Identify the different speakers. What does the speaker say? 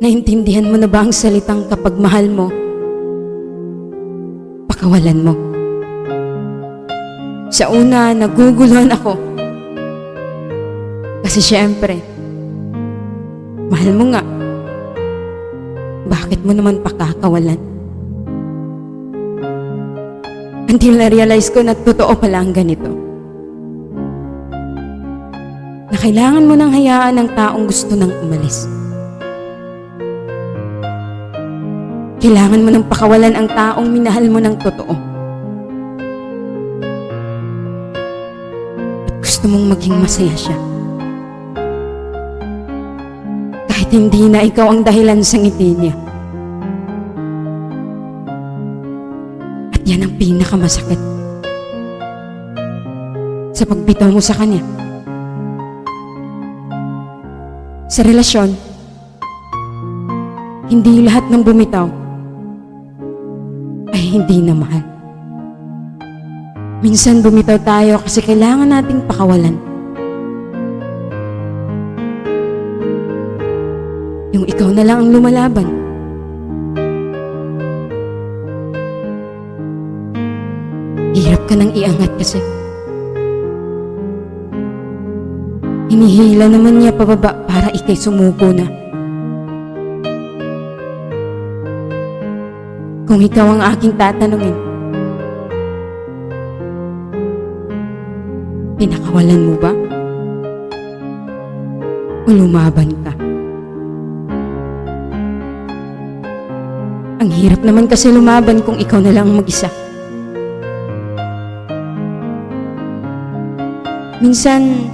Speaker 1: Naintindihan mo na ba ang salitang kapag mahal mo, pakawalan mo? Sa una, naguguluhan ako. Kasi syempre, mahal mo nga. Bakit mo naman pakakawalan? Until na-realize ko na totoo pala ang ganito. Na kailangan mo nang hayaan ng taong gusto nang umalis. Kailangan mo nang pakawalan ang taong minahal mo ng totoo. At gusto mong maging masaya siya. Kahit hindi na ikaw ang dahilan sa ngiti niya. At yan ang pinakamasakit. Sa pagbitaw mo sa kanya. Sa relasyon, hindi lahat ng bumitaw ay hindi na mahal. Minsan bumitaw tayo kasi kailangan nating pakawalan. Yung ikaw na lang ang lumalaban. Hirap ka nang iangat kasi. Hinihila naman niya pababa para ikay sumuko na. Kung ikaw ang aking tatanungin, pinakawalan mo ba? O lumaban ka? Ang hirap naman kasi lumaban kung ikaw na lang ang mag-isa. Minsan,